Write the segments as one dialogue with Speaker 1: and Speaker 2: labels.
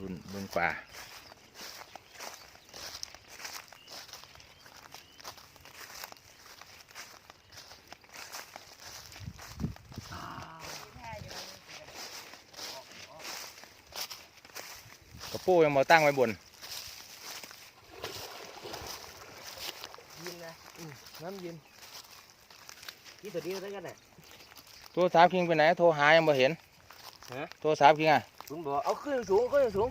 Speaker 1: รุ่นเบิ่งป่ากระโป้ยังมาตั้งไว้บน
Speaker 2: ยินนะอืมน้ำยินกี่ตัวเดียวได้กันน่ะ
Speaker 1: โทรศัพท์คิงไปไหน โทรหายังบ่เห็น
Speaker 2: ฮะ
Speaker 1: โทรศัพท์คิงอะ
Speaker 2: ลุงบอกเอาขึ้นสูงขึ้นสูง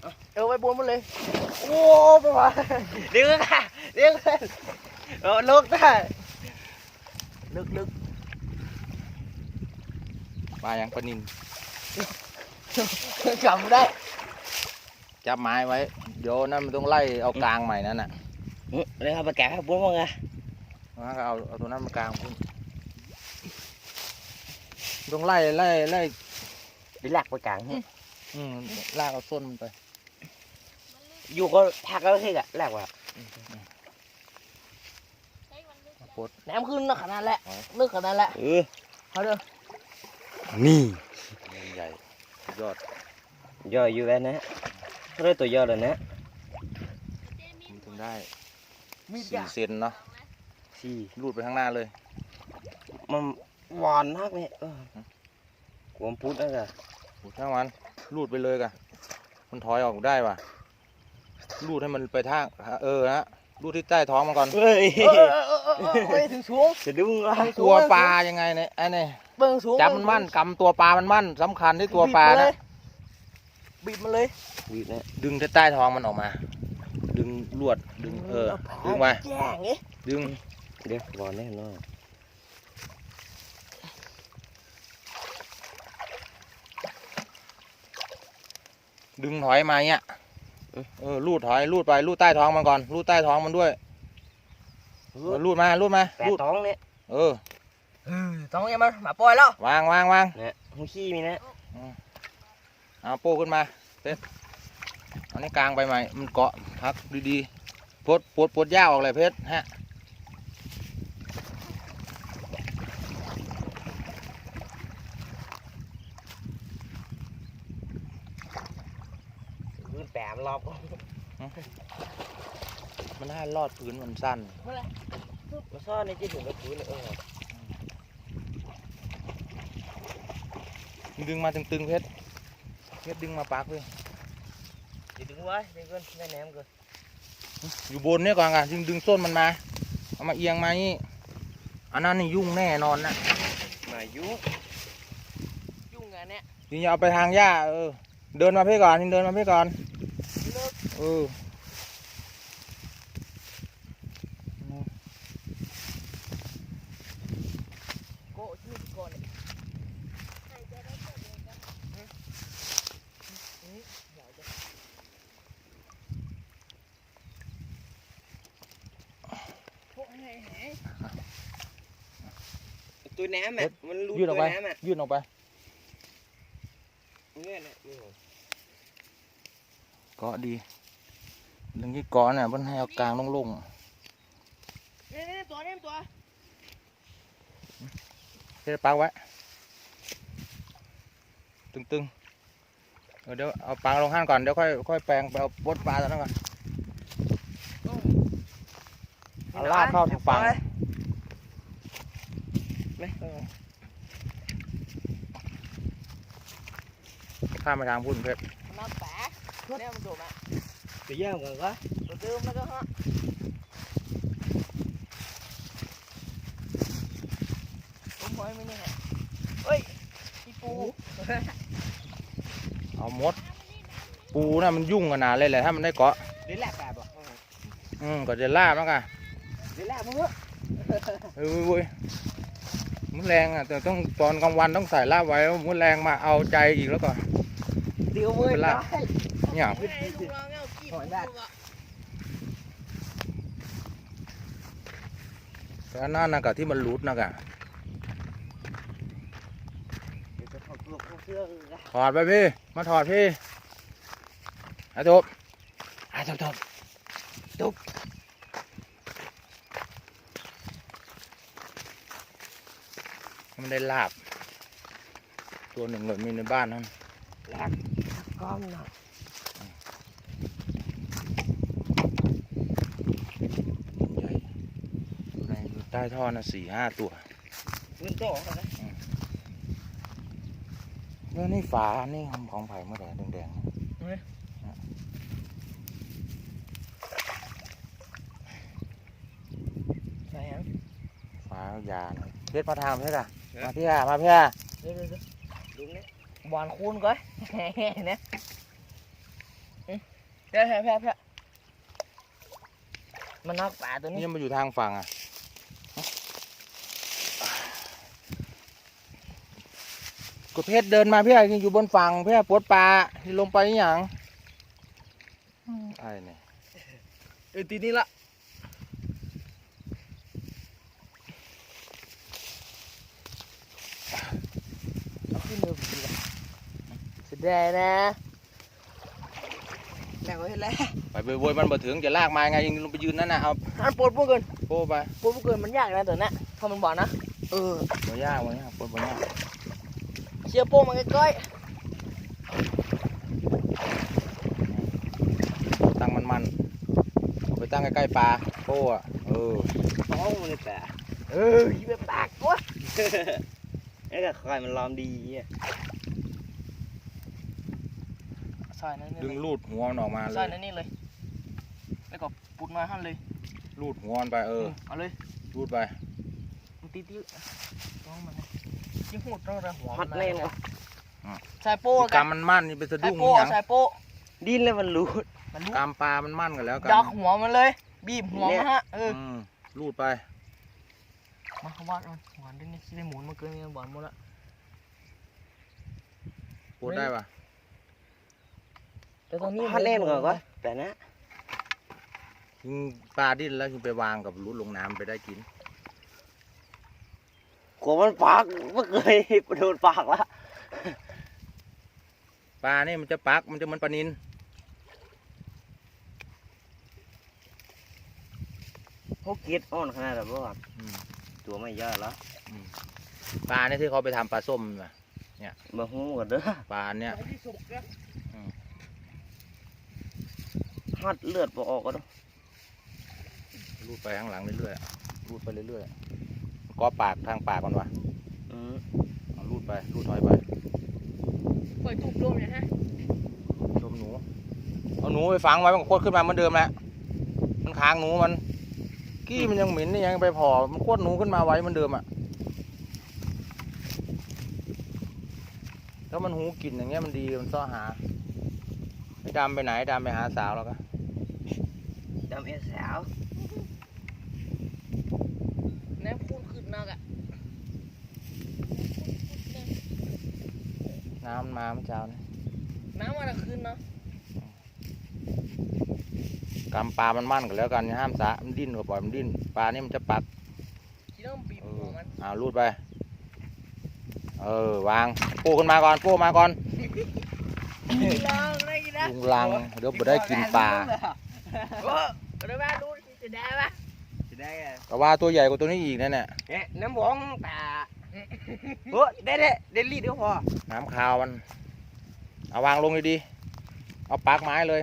Speaker 2: เอาเอาไว้บนมันเลย โอ้ไปวะเดี๋ยวกันเดี๋ยวกันเอาลึกได้ลึกลึก
Speaker 1: ปลายังปลานิน
Speaker 2: จำได้
Speaker 1: จับไม้ไว้ เดี๋ยวนั่นมันต้องไล่เอากลางใหม่นั่นน่ะ
Speaker 2: เลยเอาไปแกะให้บนมั้งไง
Speaker 1: งั้นก็เอาเอาตัวนั้นมากลางพุ่นต้องไล่ไล่ไล่
Speaker 2: ไปหลักไปกลาง
Speaker 1: อืมลากเอาส้นมันไป
Speaker 2: อยู่ก็พักแล้วที่กะแหลกว่ะ
Speaker 1: ปด
Speaker 2: น้ำขึ้นนักขนาดแหละลึกขนาดแหละ
Speaker 3: เออ
Speaker 2: เขาเด้อ
Speaker 3: นี่
Speaker 1: ใหญ่ยอด
Speaker 3: ย่ออยู่แล้วนะเรื่อตัวย่อเลยนะ
Speaker 1: มันถึงได้
Speaker 2: มี
Speaker 1: สี่
Speaker 2: จ้ะ
Speaker 1: เซนเนาะ
Speaker 3: สี่
Speaker 1: รูดไปข้างหน้าเลย
Speaker 3: มันหวานมากเนี่ยเออหวมพุดนะจ๊ะ
Speaker 1: โอ้ช่างมัน รูดไปเลยกะมันถอยออกได้ว่ะรูดให้มันไปทางเออนะรูดที่ใต้ท้องมันก่อน
Speaker 3: เฮ้ย
Speaker 2: เออเออเออเออเออไปถึงสูง
Speaker 3: จะดุ้งวะ
Speaker 1: กลัวปลายังไงเนี่ยไอ้เนี่ย
Speaker 2: เบิ่งสูง
Speaker 1: จับมันมั่นกำตัวปลามันมั่นสำคัญที่ตัวปลานะ
Speaker 2: บีบมันเลย
Speaker 3: วีนะ
Speaker 1: ดึงที่ใต้ท้องมันออกมา ดึงลวดดึงเออดึงมา
Speaker 2: แย่งเอ๊ะ
Speaker 1: ดึง
Speaker 3: เดี๋ยวหวานแน่นอน
Speaker 1: ดึงถอยมาเงี้ยเออลูดถอยลูดไปลูดใต้ท้องมันก่อนลูดใต้ท้องมันด้วยเออลูดมาลูดมา
Speaker 3: แปด
Speaker 1: ลูด
Speaker 3: ท้องเนี่ย
Speaker 1: เออ
Speaker 2: เออต้องยังมันมาปล่อยแล้ว
Speaker 1: วางวางวาง
Speaker 3: เนี่ยหูขี้มีนะ
Speaker 1: เอาโป้ขึ้นมาเป็ดเอาในกลางไปใหม่มันเกาะพักดีๆปลดปลดปลดหญ้าออกเลยเพชรฮะ
Speaker 3: พื้นแปมรอบ
Speaker 1: มันให้รอดพื้นมันสั้น
Speaker 3: มาซ่อนในที่ถึงกับพื้นเลยเออ
Speaker 1: ดึงมาตึงๆเพชรเพชรดึงมาปักเลย
Speaker 3: จะดึงไว้เดี๋ยวก่อนแม่แหนมก่อน
Speaker 1: อยู่บนเนี่ยก่อนกันดึงดึงส้นมันมาเอามาเอียงมานี่อันนั้นนี่ยุ่งแน่นอนนะ
Speaker 3: มายุ
Speaker 2: ยุ่งงานเนี้ย
Speaker 1: จริงๆเอาไปทางหญ้าเออเดินมาเพ่ก่อนนี่เดินมาเพ่ก่อน
Speaker 2: เอ
Speaker 1: อ
Speaker 2: โกชื่อกะเนี่ยพวกให้หาย
Speaker 3: ตัวน้ำอะมันรูด
Speaker 1: ยืดอ
Speaker 3: ตั
Speaker 1: อก
Speaker 3: ว
Speaker 1: ไป
Speaker 3: น้ำอะ
Speaker 1: ยืดออกไป
Speaker 3: เนี่ยเนี่ยนี่
Speaker 1: เกาะ ดีเรื่องที่เกาะเนี่ยมันให้เอากลางโล่ง
Speaker 2: นี่นี่ตัวนี่ตัว
Speaker 1: ๆเพ่ปักไว้ตึงๆเออเดี๋ยวเอาปางลงห้างก่อนเดี๋ยวค่อยค่อยแปลงไปเอาปลดปลาตัวนั้นก่อนเอาลากเข้าทางฝั่ง
Speaker 3: ไม่เออ
Speaker 1: ข้ามไปทางพุ่นเพชร
Speaker 2: มันมาแปะเนี่ยมันโดดมา
Speaker 3: ไปย่างก่อนวะ
Speaker 2: ตัวเดิมแล้วก็ฮะผมปล่อยไม่เนี่ยเฮ้ยอีปู
Speaker 1: เอามด ปูน่ะมันยุ่งขนาดเลยแหละถ้ามันได้เกาะ
Speaker 2: เดี๋ยวแหลกแบบอะ
Speaker 1: อืมก็จะลาบแล้วกัน
Speaker 2: เดี๋ยวแหลกมึงเถอะ
Speaker 1: เออเว้ยมันแรงอะแต่ต้องตอนกลางวันต้องใส่ลาบไว้แล้วมันแรงมาเอาใจอีกแล้วก่อน
Speaker 2: เดี๋ยวเว้ย
Speaker 1: เป็นไร
Speaker 2: ได้
Speaker 1: เนี่ย
Speaker 2: ถอยได้
Speaker 1: แต่อันนั้นนะกะที่มันรูดนะกะ
Speaker 3: เดี๋ยวจะถอดตัวเสื้อเลยนะ
Speaker 1: ถอดไปพี่ มาถอดพี่อาจบอาจบจบจบมันได้ลาบ ตัวหนึ่งเลยมีในบ้านนั่น
Speaker 2: ก้อมหน่อย
Speaker 1: ต้ท่อน่ะสี่ห้าตัว
Speaker 3: วิ่งโต้ออกนะ
Speaker 1: แล้วนี่ฝา นี่ของของไผ่เมื่อไหร่แดง
Speaker 2: ใช่ยัง
Speaker 1: ๆฝายานะเพชรมาทางเพชรอะมาพี่อะมาพี่อะ
Speaker 2: เดี๋ยวเดี๋ยวเดี๋ยว
Speaker 3: ลุงเนี่ย
Speaker 2: บอลคูณก่อนเนี่ยอืมเดี๋ยวแพ้แพ้แพ้มันนอกป่าตัว
Speaker 1: นี่
Speaker 2: นี้
Speaker 1: ยังมาอยู่ทางฝั่งอะ ก็เพชรเดินมาพี่อะยังอยู่บนฝั่งพี่อะปลดปลาที่ลงไปอหย่างไอ้เนี่ย
Speaker 2: เออตีนี้ละเอาขึ้นเลยดีละแสดงนะแม่งไว้ให้แล้ว
Speaker 1: ไปโวยๆมันบ่ถึงจะลากมาไงยังลงไปยืนนั่นน่ะเอา
Speaker 2: อันปวดพวกเกิน
Speaker 1: โป้ไป
Speaker 2: ปวดพวกเกินมันยากนะตัวเนี้ยถ้ามันบอกนะเออ
Speaker 1: บ่ยากบ่ยากปลดบ่ยาก
Speaker 2: เชียร์โป้มาใกล้
Speaker 1: ตั้งมันมันๆเอาไปตั้งใกล้ๆปลาโป้อะเออ
Speaker 3: ท้องมันเลยแต่
Speaker 2: ๆเออยิงแบบปากวะ
Speaker 3: ไอ้แต่คอยมันลอมดีอะ
Speaker 2: ใส่นั่นนี่
Speaker 1: ดึง
Speaker 2: เลย
Speaker 1: ลูดหัวมันออกมาเล
Speaker 2: ใส่
Speaker 1: ย
Speaker 2: นั่นนี่เลยแล้วก็ปุดมาหั่นเลย
Speaker 1: ลูดหัวมันไปเออ
Speaker 2: เอาเลย
Speaker 1: ลูดไป
Speaker 2: มันตีติ้วต้องมันนะ ยิ่งหูดต้องระหัว
Speaker 3: พัดแน่นวะ
Speaker 2: ใส่โป้
Speaker 1: ที่
Speaker 2: กัน
Speaker 1: กำมันมั่นนี่เป็นสะ
Speaker 2: ใส่
Speaker 1: ดุ้ง
Speaker 2: โป้
Speaker 1: นี่หยัง
Speaker 2: ใส่โป้
Speaker 3: ดิ้นแล้วมันรูด
Speaker 2: มันลุก
Speaker 1: กำปลามันมั่นกันแล้วกัน
Speaker 2: ยอกหัวมันเลย บีบหัว
Speaker 3: เนี่ย
Speaker 2: มันฮะเออ
Speaker 1: อืมลูดไป
Speaker 2: มาเขาวาดมันหวานด้วยนี่คิดได้หมุนมาเกินนี่หวานหมดละ
Speaker 1: ปลดได้ปะ
Speaker 2: แต่ตอนนี้
Speaker 3: พัดแน่นกว่าวะแต่นะ
Speaker 1: ยิงปลาดิ้นแล้วยิงไปวางกับลูดลงน้ำไปได้กิน
Speaker 3: ก ลัวมันปากไม่เคยโดนปากละ
Speaker 1: ปลานี่มันจะปักมันจะเหมันปลานิน
Speaker 3: เขาเกล็ดอ่อนขนาดแบบว่า
Speaker 1: อืม
Speaker 3: ตัวไม่เยอะแล้ว
Speaker 1: ปลาเนี่ยที่เขาไปทำปลาส้มมา
Speaker 3: มาหูกันเด้อ
Speaker 1: ปลาเนี่ย
Speaker 2: ที่สุกนะ
Speaker 3: หัดเลือดบ่ออกก็ต้อง
Speaker 1: ลูดไปข้างหลังเรื่อยๆอะลูดไปเรื่อยๆ ก็ปากทางปากก่อนวะ
Speaker 3: อืม
Speaker 1: เอาลูดไปลูดถอยไป
Speaker 2: ปล่อยตุ่มลมเนี่ยฮะ
Speaker 1: ชมหนูเอาหนูไปฝังไว้มันก็โคตรขึ้นมาเหมือนเดิมแหละมันค้างหนูมันกี้มันยังเหม็นนี่ยังไปพอมันโคตรหนูขึ้นมาไว้เหมือนเดิมอะถ้ามันหูกลิ่นอย่างเงี้ยมันดีมันซ่อหาไอ้ดำไปไหนดำไปหาสาวแล้วก็
Speaker 3: ดำเอสาว
Speaker 2: แน้ำพูนขึ้นนักอะ
Speaker 1: น้ำมันมาเมื่อเช้านี่
Speaker 2: น้ำมันขึ้นเนาะ
Speaker 1: กำปลามันมั่นกันแล้วกันอย่าห้ามสะมันดิ้นก็ปล่อยมันดิ้นปลานี่มันจะปัก
Speaker 2: ที่ต้องบีบ
Speaker 1: เอ
Speaker 2: หั
Speaker 1: อ
Speaker 2: วมัน
Speaker 1: เอาลูดไป เออ วางโป้ขึ้นมาก่อนโป้มาก่อน
Speaker 2: ลองได้กินนะ
Speaker 1: ลุงลัง เดี๋ยวบ่ได้กินปลา
Speaker 2: โอ้เดี๋ยวแม่ดูจะได้ปะ
Speaker 3: จะ ได้ไง
Speaker 1: แต่ว่าตัวใหญ่กว่าตัวนี้อีกนั่นแหละ
Speaker 3: เอ๊ะน้ำหวองตาเฮ้ยได้ได้เดลี่เดี๋ยวพอ
Speaker 1: น้ำคาวมัน เอาวางลงดีๆเอาปากไม้เลย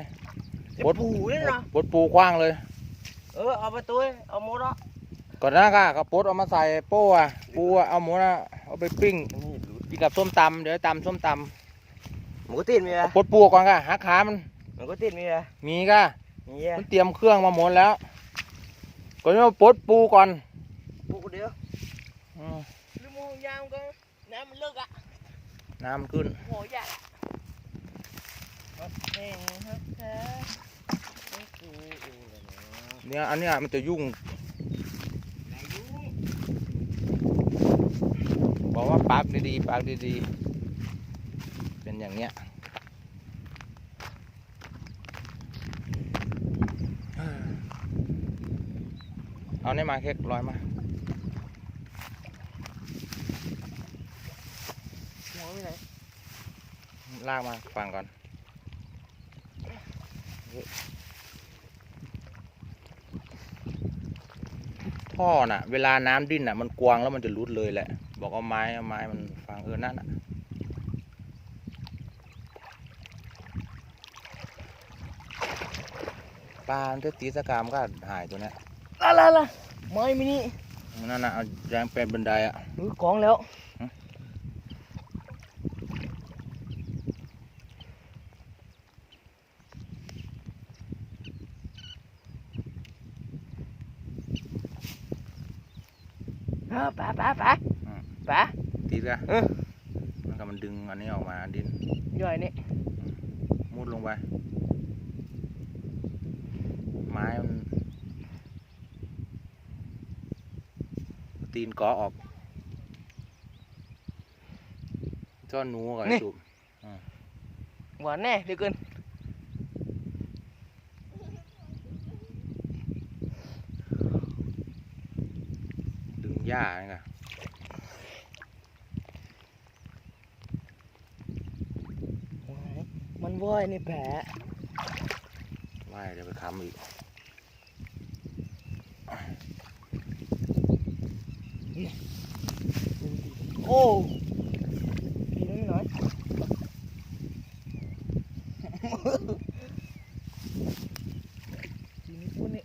Speaker 3: บดปูนี่เนาะ
Speaker 1: ปลดปูคว้างเลย
Speaker 3: เออเอาไปตัวเอาหมดอะ
Speaker 1: ก่อนหน้าก็กระปดเอามาใส่โป้อะปูอะเอาหมูนะเอาไปปิ้งกินกับส้มตำเดี๋ยวตำส้มต
Speaker 3: มันก็ติดมีำอะ
Speaker 1: เอาปลดปูก่อนก็หักขามัน
Speaker 3: มันก็ติดมีอะ
Speaker 1: มีก็
Speaker 3: มีอะ
Speaker 1: มันเตรียมเครื่องมาหมดแล้ว ก่อนจะมาปลดปูก่อน
Speaker 3: ปูเดียว
Speaker 1: อืม
Speaker 2: ลืมมองยามก็น้ำมันเลิกอะ
Speaker 1: น้ำมันขึ้น
Speaker 2: โหใหญ่อะเองครับแท้
Speaker 1: เนี่ยอันเนี้ยมันจะยุ่งบอกว่าปากดีๆปากดีๆ เป็นอย่างเนี้ย เอาเนี่ยมาเค้กร้อยมา
Speaker 2: หัวไปไหน
Speaker 1: ลากมาฟังก่อนท่อน่ะ เวลาน้ำดิ้นน่ะ มันกวางแล้วมันจะรุดเลยแหละ บอกเอาไม้เอาไม้มันฟังเออนั่นน่ะปลามันจะตีสกามก็หายตัวเนี้ย
Speaker 2: ละละละไม่มินี่
Speaker 1: นั่นน่ะเอาแรงเป็นบันไดอะ
Speaker 2: มือกองแล้ว
Speaker 1: ฮะ
Speaker 2: เออป๋าป๋าป๋าป๋า
Speaker 1: ตีกะ
Speaker 2: เออ
Speaker 1: มันก็มันดึงอันนี้ออกมาดิน
Speaker 2: ย่อยนี่
Speaker 1: มุดลงไป ไม้มัน ตีนเกาะออกจ้อนหนูกับไอ้สูบ
Speaker 2: หวานแน่เดี๋ยวเกิน
Speaker 1: ดึงหญ้าไงกะ
Speaker 2: มันว่ายในแผล
Speaker 1: ว่ายเดี๋ยวไปคำอีก
Speaker 2: โอ้ดีนิดหน่อยดีนิดปุ่นนี่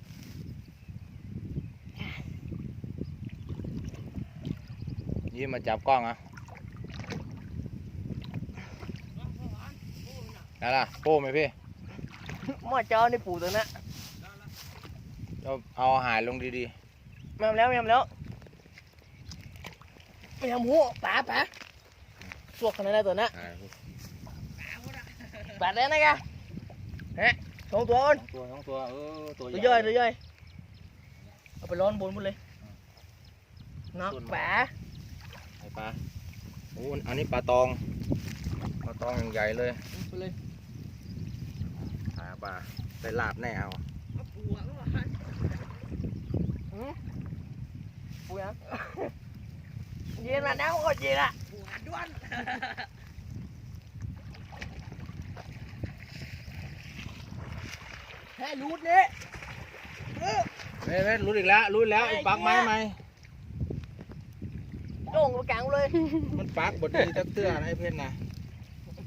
Speaker 1: ยี่มาจับกล้องอะนั่นล่ะโป้ไหมพี่
Speaker 2: หม้อจอในปูตัวนั้น
Speaker 1: เอาเอาอาหารลงดี
Speaker 2: แมมแล้วแมมแล้ว แมมหัวป๋าป๋าสวกขนาดนั้นตัวนั้น
Speaker 1: ๆอ่า
Speaker 2: บาดแล้วนะกะฮะสองตัวก่อน
Speaker 1: ตัวสองตัวเออตัว
Speaker 2: ตัวย่อยตัวย่อยเอาไปร้อนบนหมดเลยนักป๋า
Speaker 1: ไอ้ปลาโอ้อันนี้ปลาตองปลาตองอย่างใหญ่เลย
Speaker 2: ไปเลย
Speaker 1: หาปลาไปลาบแน่เอา
Speaker 2: ปูยังเย็นมาน้ำก็เย็นละแค่รูดเนี่ย
Speaker 1: เว้ยเว้ยรู้อีกแล้วรู้อีกแล้วไอ้ปักไม้ไหม
Speaker 2: โด่งไปกลางเลย
Speaker 1: มันปักบดดีตักเตื้อนะไอ้เพชรนะ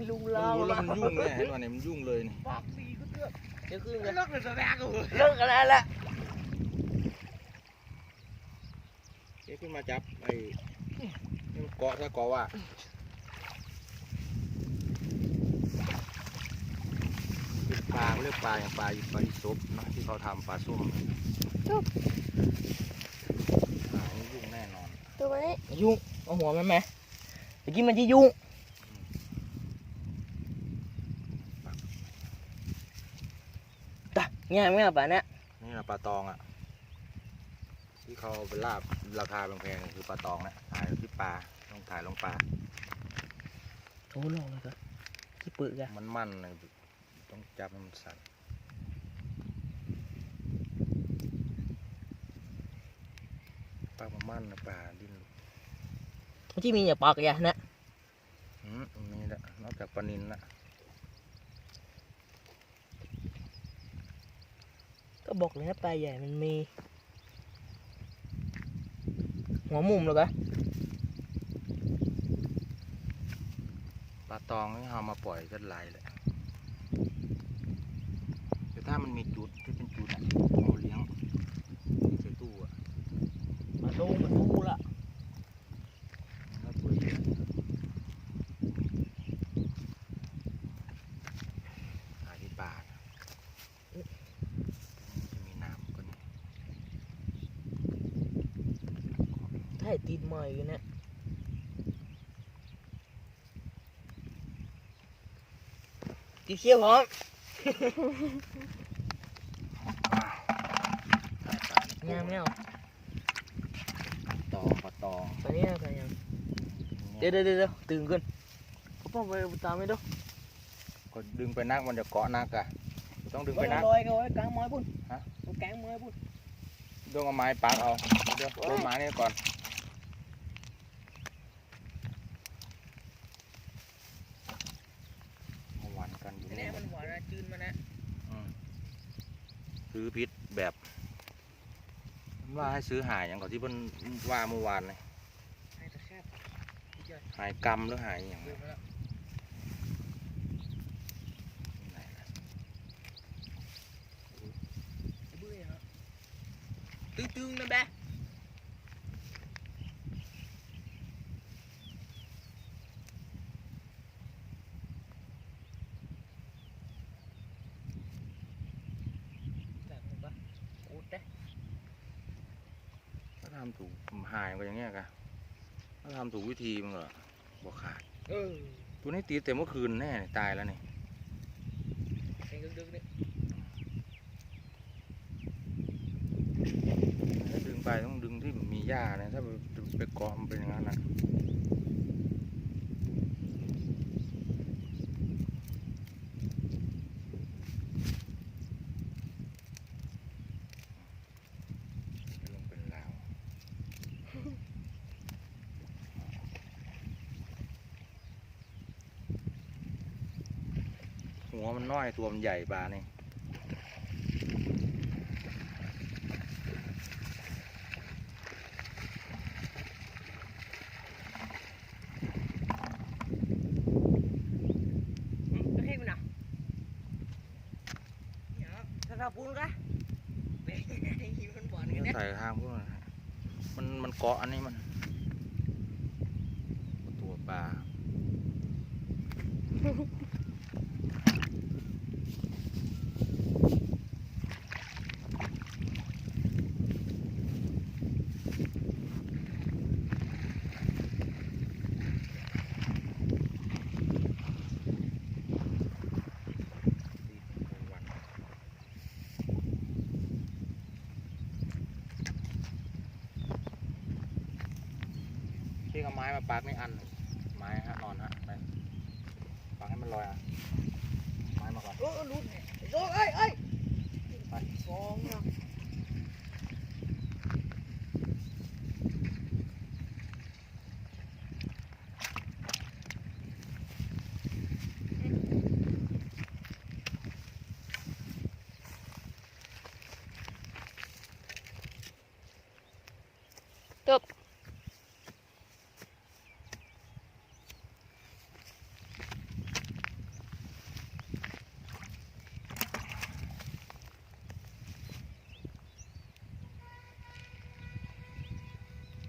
Speaker 2: ลุง
Speaker 1: มัน
Speaker 2: เรา
Speaker 1: รู้แล้วมันยุ่งเนี่ยเห็นว่าเนี่ยมันยุ่งเลยนี่
Speaker 2: เดี๋ยวขึ้นกันเลิกเลยสแตกเลิกกันแล้วแหละ
Speaker 1: เอ๊ะขึ้นมาจับไอ้นี่มัน เกาะถ้าเกาะว่าเป็นปลาเขาเรียกปลาอย่างปลาอีปลาอีซบนะที่เขาทำปลาส้มอ่านี่ยุ่งแน่นอน
Speaker 4: ตัวนี้
Speaker 2: ยุ่งเอาหัวมันไหมเมื่อกี้มันจะยุ่งตะง่ายไหมอะป่ะเนี่ย
Speaker 1: นี่นะปลาตองอะที่ เขาเอาไปลาบราคาแพงๆคือปลาตองนะถ่ายที่ปลาต้องถ่ายลงปลา
Speaker 2: โอ้ลงเลยครับขี้ปืนกัน
Speaker 1: มันมันเลยต้องจับให้มันสั่นปลามันมันนะปลาดิ้น
Speaker 2: มันที่มีอย่าปากอย่านะ
Speaker 1: อืมนี่แหละนอกจากปลานินละ
Speaker 2: ก็บอกเลยนะปลาใหญ่มันมี หัวมุมเลยกะ
Speaker 1: ปลาตองนี่เอามาปล่อยก็ไหลแหละแต่ถ้ามันมีจุดที่เป็นจุดอะเอาเลี้ยงใส่ตู้อะ
Speaker 2: มาดูมาดูละ
Speaker 1: แล้วตัวใหญ่หาที่ป่านะจะมีน้ำก็นี่
Speaker 2: ถ้าไอ้ตีน ใหม่อยู่เนี่ยตีเขี้ยวพร้อมงามแล้ว
Speaker 1: ตองปลาตอง
Speaker 2: ตอนนี้อะไรยังเดี๋ยวเดี๋ยวเดี๋ยวตื่นขึ้นเขาป้องไปตามไม่ดู
Speaker 1: ก็ดึงไปนักมันจะเกาะนักอะต้องดึงไปนัก
Speaker 2: ลอยกันไว้กลางไม้พุ่น
Speaker 1: ฮะ
Speaker 2: เอากลางไม้พุ่น
Speaker 1: ดึงเอาไม้ปักเอาเดี๋ยวโดนไม้นี่ก่อนมาหวานกันอยู่
Speaker 2: แน่
Speaker 1: นี่
Speaker 2: มันหวานนะจืนมานะ
Speaker 1: ซื้อพิษแบบว่า ให้ซื้อหายอย่างก่อนที่เพิ่นว่าเมื่อวานเลย
Speaker 2: ให้ตะแคบ
Speaker 1: หายกรรมหรือหายอย่าง
Speaker 2: เบื่อมาแล้ว
Speaker 1: ไหนล่ะ
Speaker 2: เบื่อฮะตึ้งๆนะแบะ
Speaker 1: ทำถูก หายก็อย่างเงี้ยกะถ้าทำถูกวิธีมันก็บอกขาด
Speaker 2: เออ
Speaker 1: ตัวนี้ตีแต่เมื่อคืนแน่ตายแล้วนี่
Speaker 2: เองดึกๆนี่
Speaker 1: ถ้าดึงไปต้องดึงที่มีหญ้านะถ้าไปไปเกาะมันเป็นอย่างนั้นนะลงเป็นลาว หัวมันน้อยตัวมันใหญ่ปลานี่
Speaker 2: อืมจะให้กูนะเนี่ยถ้าเราปูนกะเป็นไงมันบ่อน
Speaker 1: นี่
Speaker 2: กันเนี่ย
Speaker 1: ใส่ข้างพวกนั้นนะมันมันเกาะอันนี้มัน ตัวปลา ที่เอาไม้มาปักนี่อันหนึ่งไม้ฮะนอนฮะไปปักให้มันลอยอะ ไม้มาก่อน
Speaker 2: โอ้รุดเนี่ยโอ้เอ้ยเอ้ย
Speaker 1: ไป
Speaker 2: ฟองเนาะ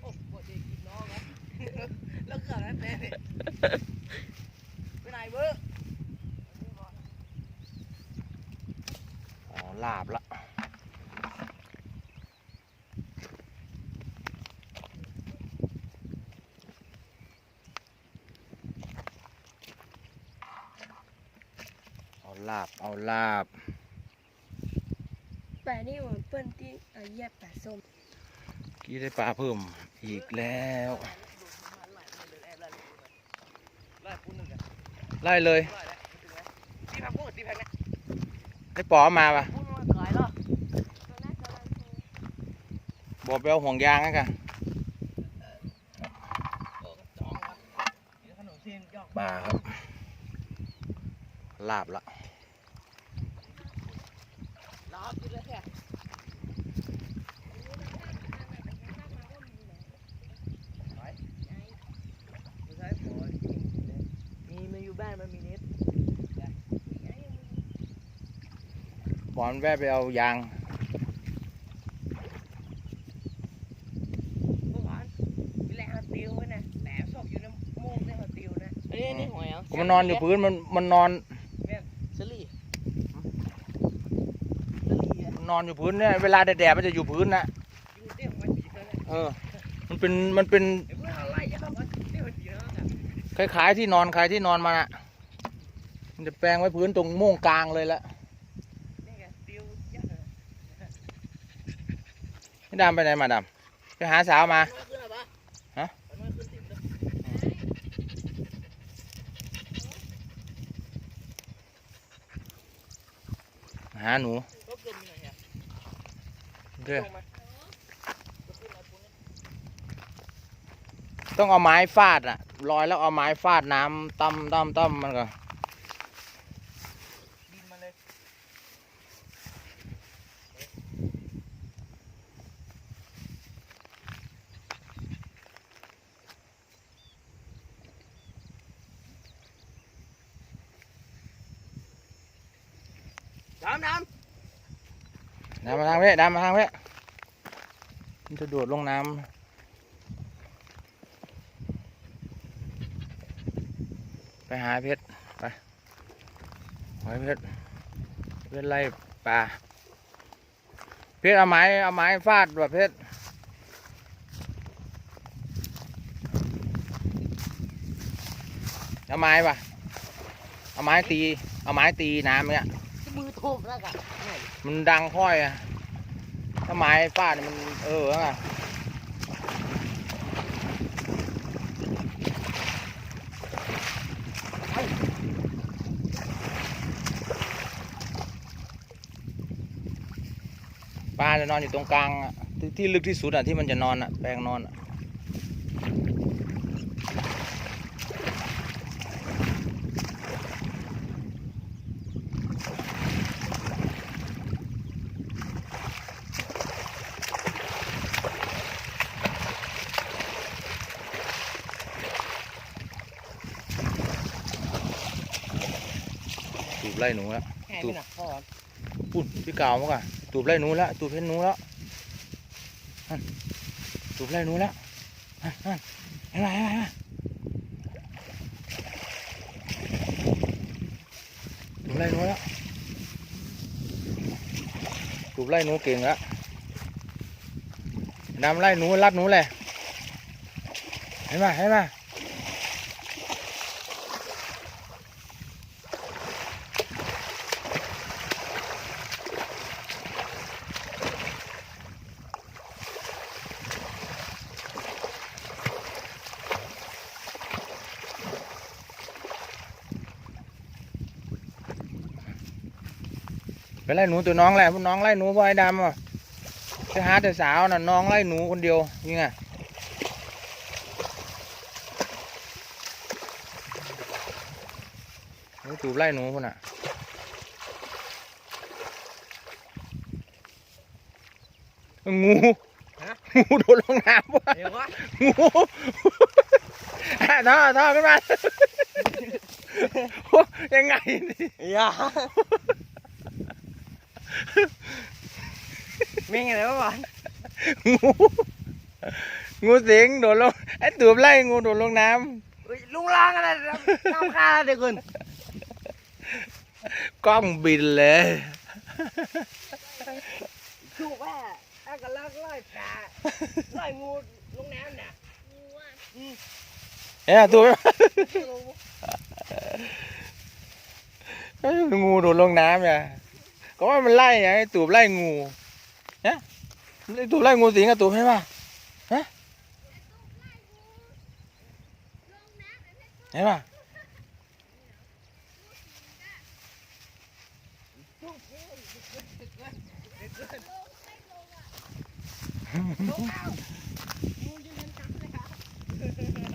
Speaker 2: โอ้ปวดเด็กกินน้องนะ แล้วเกิดอะไรเป็นเนี่ยไปไหนเบ้อ
Speaker 1: อ๋อลาบละเอา ลาบเอาลาบ
Speaker 4: แปะนี่เหมือนเปิ้นที่เอ่อแยกแปะส้ม
Speaker 1: กี้ได้ปลาเพิ่มอีกแล้ว
Speaker 2: ไล่ปูนหนึ่งอะ
Speaker 1: ไล่เลย
Speaker 2: ไล่แล้วถึงแล้วตีผักปูนตีผักเนี่ย
Speaker 1: ได้ปอมาปะ
Speaker 2: ปูนมันขายแล้ว
Speaker 4: ตัวนั้นกำลังโทร
Speaker 1: บอกไปเอาห่วงยางนะกัน
Speaker 2: โอ้กระจองวะเดี๋ยวขนมจีนยอก
Speaker 1: ปลาครับ ลาบละ
Speaker 2: ลาบกินเลยแค่ไม่ใช่พอมีมาอยู่บ้านมันมีเน็ต
Speaker 1: บอลแวะไปเอายาง
Speaker 2: เมื่อวานแหลมติวนะแหลมศพอยู่ในมุ้งเนี่ย ติวนะอันนี้นี่หอยอะ
Speaker 1: ก็มันนอนอยู่พื้นมันมันนอน
Speaker 2: สลี่สลี่อะ
Speaker 1: มันนอนอยู่พื้นเนี่ยเวลาแดดๆมันจะอยู่พื้นนะ
Speaker 2: อยู่เตี้ยมันดีเท่านั้น
Speaker 1: เออ มันเป็นมันเป็น
Speaker 2: ไอ้พวกอะไรอะมันเตี้ยมันดีเท่านั้น
Speaker 1: คล้ายๆที่นอนใครที่นอนมันอะมันจะแปลงไว้พื้นตรงโม่งกลางเลยละ
Speaker 2: นี่ไงติวยัดเลย
Speaker 1: ไม่ ดำไปไหนมาดำไปหาสาวมา
Speaker 2: หรอปะ
Speaker 1: ฮะหาหนู
Speaker 2: เด้
Speaker 1: อต้องเอาไม้ฟาดอะลอยแล้วเอาไม้ฟาดน้ำตั้มตั้มตั้มมันก็
Speaker 2: ดำดำ
Speaker 1: ดำมาทางเว้ดำมาทางเว้มันจะโดดลงน้ำไปหาเพชรไปหอยเพชรเพชรไล่ป่าเพชรเอาไม้เอาไม้ฟาดแบบเพชรเอาไม้ปะเอาไม้ตีเอาไม้ตีน้ำเนี่ย
Speaker 2: ทุบแล้วกัน
Speaker 1: มันดังค่อยอะถ้าไม้ฟาดเนี่ยมันเอออะปลาจะนอนอยู่ตรงกลางอะที่ที่ลึกที่สุดอะที่มันจะนอนอะแปลงนอนอะ ไล่หนูแล้ว
Speaker 2: แค่ไม่หนักพอ
Speaker 1: ปุ่นพี่กาวมากอะตูบไล่หนูแล้วตูบเห็นหนูแล้วนั่นตูบไล่หนูแล้วนั่นนั่นเห็นไหมเห็นไหมเห็นไหมตูบไล่หนูแล้วตูบไล่หนูเก่งแล้วดำไล่หนูรัดหนูเลยเห็นไหมเห็นไหม ล่หนูตัวน้องแหละพวกน้องไล่หนูพวกไอ้ดำอะไปหาแต่สาวน่ะน้องไล่หนูคนเดียวยิงไงหนูจูบไล่หนูคนน่ะงูงูโดนลงน้ำว่ะ
Speaker 2: เดี๋ยววะ
Speaker 1: งูอะท่อท่อขึ้นมาโอ้ยังไงนี่
Speaker 2: อย่าไม่ไงเลยวะบอล
Speaker 1: งูงูสิงโดดลงไอ้ตูบไล่งูโดดลงน้
Speaker 2: ลุงลางอะไรน้ำคาเด็กคนำ
Speaker 1: กล้องบินเลย
Speaker 2: ถูกว่าอากาลักไล่ปลาไล่งูลงน้ำน่ะ
Speaker 4: งูอะ
Speaker 1: เอ้ยตูบเอ้ยงูโดดลงน้ำเนี่ย ก็ว่ามันไล่ไงตูบไล่งูเนี่ยตูบไล่งูสิงกับตูบใช่ปะฮะเห็นปะ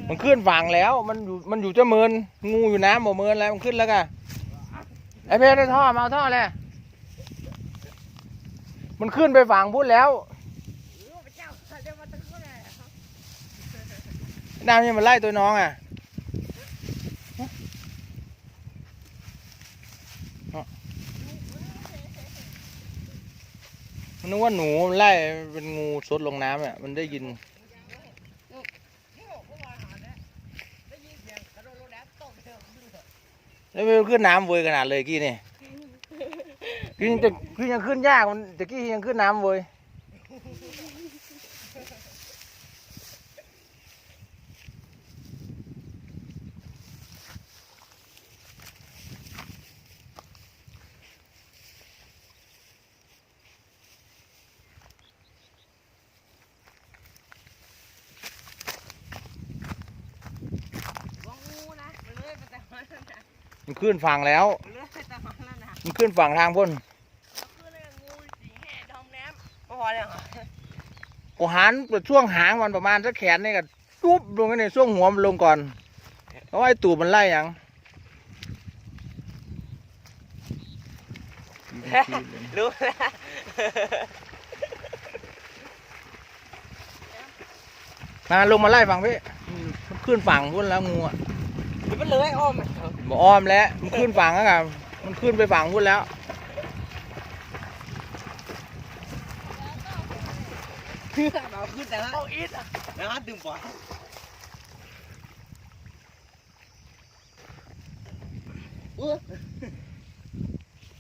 Speaker 1: มันขึ้นฝั่งแล้ว มันอยู่ มันอยู่จะเมิน งูอยู่น้ำบ่เมินแล้ว มันขึ้นแล้วกันไอเพชรท่อมาเอาท่อเลย มันขึ้นไปฝั่งพูดแล้วน้ำยังมันไล่ตัวน้องอะมันนึกว่าหนูมันไล่เป็นงูซดลงน้ำอะ มันได้ยินแล้วมันขึ้นน้ำเวยขนาดเลยกี้นี่ กี้ยังจะกี้ยังขึ้นยากมันแต่กี้ยังขึ้นน้ำเวยมันขึ้นฝั่งแล้ว มันขึ้นฝั่งทางพ้น
Speaker 2: พอแล้ว
Speaker 1: กูหันช่วงหางมันประมาณสักแขนนี่ก็ปุ๊บลงไปในช่วงหัวมันลงก่อนเพราะว่าไอ้ตูดมันไล่หยัง
Speaker 2: รู้แล้ว
Speaker 1: มาลงมาไล่ฝั่งพี่มันขึ้นฝั่งพ้นแล้วงูอะ
Speaker 2: มันเลยอ้อม
Speaker 1: บอ้อมแล้วมันขึ้นฝั่งแล้วกัน มันขึ้นไปฝั่งพุ่นแล้ว
Speaker 2: เราขึ้นแต่ละเอาอิดนะดึงปล่อยเออ